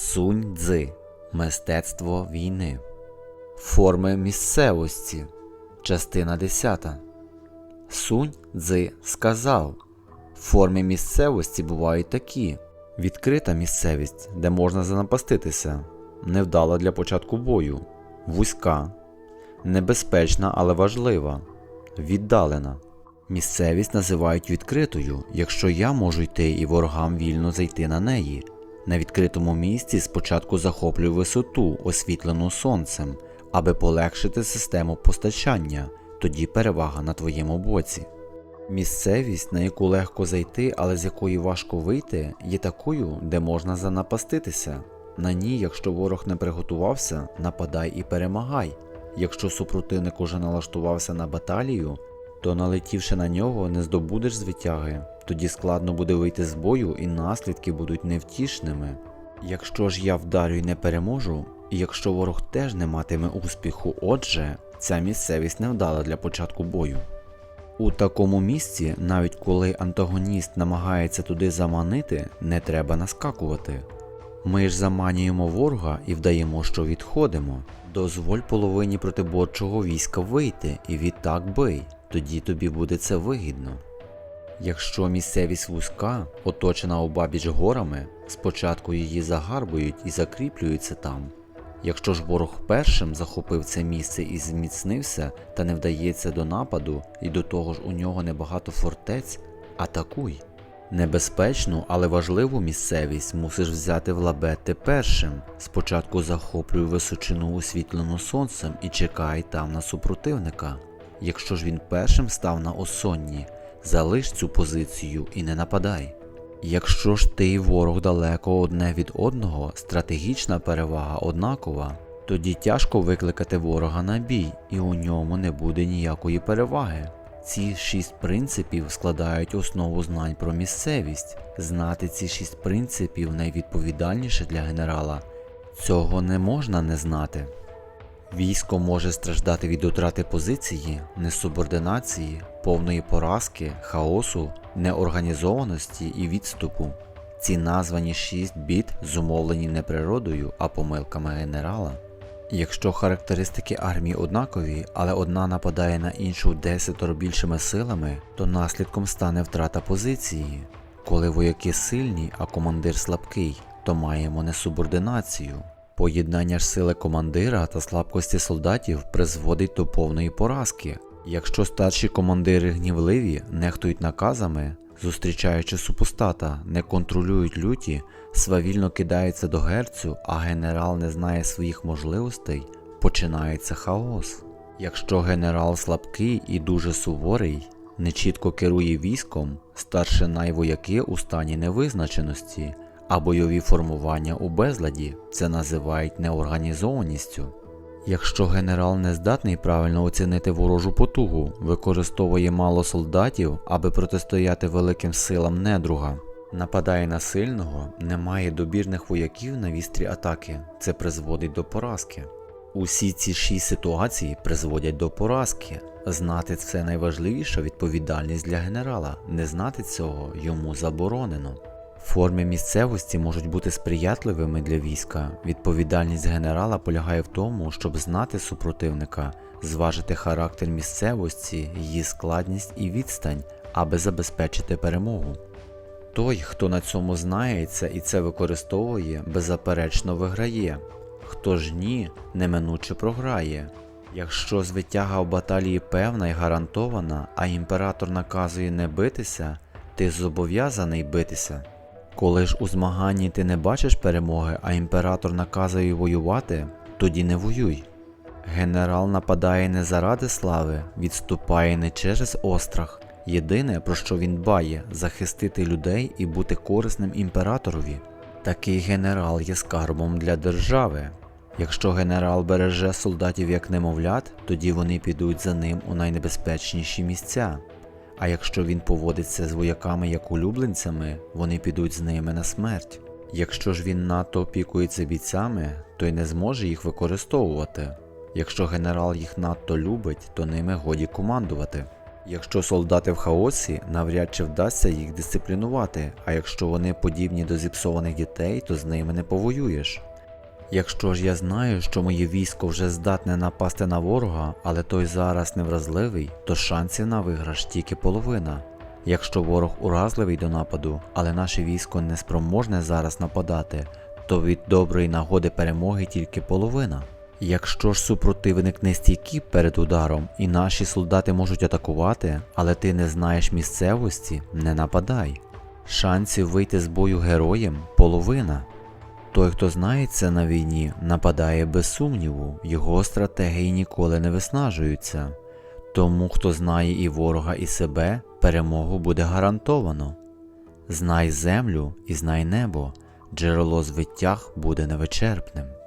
Сунь Цзи Мистецтво війни. Форми місцевості. Частина 10. Сунь Цзи сказав: Форми місцевості бувають такі: відкрита місцевість, де можна занапаститися, невдала для початку бою, вузька, небезпечна, але важлива, віддалена. Місцевість називають відкритою, якщо я можу йти і ворогам вільно зайти на неї. На відкритому місці спочатку захоплюю висоту, освітлену сонцем, аби полегшити систему постачання, тоді перевага на твоєму боці. Місцевість, на яку легко зайти, але з якої важко вийти, є такою, де можна занапаститися. На ній, якщо ворог не приготувався, нападай і перемагай. Якщо супротивник уже налаштувався на баталію, то налетівши на нього, не здобудеш звитяги, тоді складно буде вийти з бою і наслідки будуть невтішними. Якщо ж я вдарю і не переможу, і якщо ворог теж не матиме успіху, отже, ця місцевість невдала для початку бою. У такому місці, навіть коли антагоніст намагається туди заманити, не треба наскакувати. Ми ж заманюємо ворога і вдаємо, що відходимо. Дозволь половині протиборчого війська вийти і відтак бий, тоді тобі буде це вигідно. Якщо місцевість вузька, оточена обабіч горами, спочатку її загарбують і закріплюються там. Якщо ж ворог першим захопив це місце і зміцнився та не вдається до нападу, і до того ж у нього небагато фортець, атакуй. Небезпечну, але важливу місцевість мусиш взяти в лабети першим. Спочатку захоплюй височину освітлену сонцем і чекай там на супротивника. Якщо ж він першим став на осонні, залиш цю позицію і не нападай. Якщо ж ти і ворог далеко одне від одного, стратегічна перевага однакова, тоді тяжко викликати ворога на бій, і у ньому не буде ніякої переваги. Ці шість принципів складають основу знань про місцевість. Знати ці шість принципів найвідповідальніше для генерала. Цього не можна не знати. Військо може страждати від утрати позиції, несубординації, повної поразки, хаосу, неорганізованості і відступу. Ці названі шість бід зумовлені не природою, а помилками генерала. Якщо характеристики армії однакові, але одна нападає на іншу десятеро більшими силами, то наслідком стане втрата позиції. Коли вояки сильні, а командир слабкий, то маємо несубординацію. Поєднання ж сили командира та слабкості солдатів призводить до повної поразки. Якщо старші командири гнівливі, нехтують наказами, зустрічаючи супостата, не контролюють люті, свавільно кидаються до герцю, а генерал не знає своїх можливостей, починається хаос. Якщо генерал слабкий і дуже суворий, нечітко керує військом, старшина й вояки у стані невизначеності, а бойові формування у безладі це називають неорганізованістю. Якщо генерал не здатний правильно оцінити ворожу потугу, використовує мало солдатів, аби протистояти великим силам недруга, нападає на сильного, не має добірних вояків на вістрі атаки, це призводить до поразки. Усі ці шість ситуацій призводять до поразки. Знати це найважливіша відповідальність для генерала, не знати цього йому заборонено. Форми місцевості можуть бути сприятливими для війська. Відповідальність генерала полягає в тому, щоб знати супротивника, зважити характер місцевості, її складність і відстань, аби забезпечити перемогу. Той, хто на цьому знається і це використовує, беззаперечно виграє, хто ж ні, неминуче програє. Якщо звитяга в баталії певна і гарантована, а імператор наказує не битися, ти зобов'язаний битися. Коли ж у змаганні ти не бачиш перемоги, а імператор наказує воювати, тоді не воюй. Генерал нападає не заради слави, відступає не через острах. Єдине, про що він дбає, захистити людей і бути корисним імператорові. Такий генерал є скарбом для держави. Якщо генерал береже солдатів як немовлят, тоді вони підуть за ним у найнебезпечніші місця. А якщо він поводиться з вояками як улюбленцями, вони підуть з ними на смерть. Якщо ж він надто опікується бійцями, то й не зможе їх використовувати. Якщо генерал їх надто любить, то ними годі командувати. Якщо солдати в хаосі, навряд чи вдасться їх дисциплінувати, а якщо вони подібні до зіпсованих дітей, то з ними не повоюєш. Якщо ж я знаю, що моє військо вже здатне напасти на ворога, але той зараз невразливий, то шансів на виграш тільки половина. Якщо ворог уразливий до нападу, але наше військо не спроможне зараз нападати, то від доброї нагоди перемоги тільки половина. Якщо ж супротивник не стійкий перед ударом і наші солдати можуть атакувати, але ти не знаєш місцевості, не нападай. Шансів вийти з бою героєм половина. Той, хто знається на війні, нападає без сумніву, його стратегії ніколи не виснажуються. Тому, хто знає і ворога, і себе, перемогу буде гарантовано. Знай землю і знай небо, джерело звиттях буде невичерпним.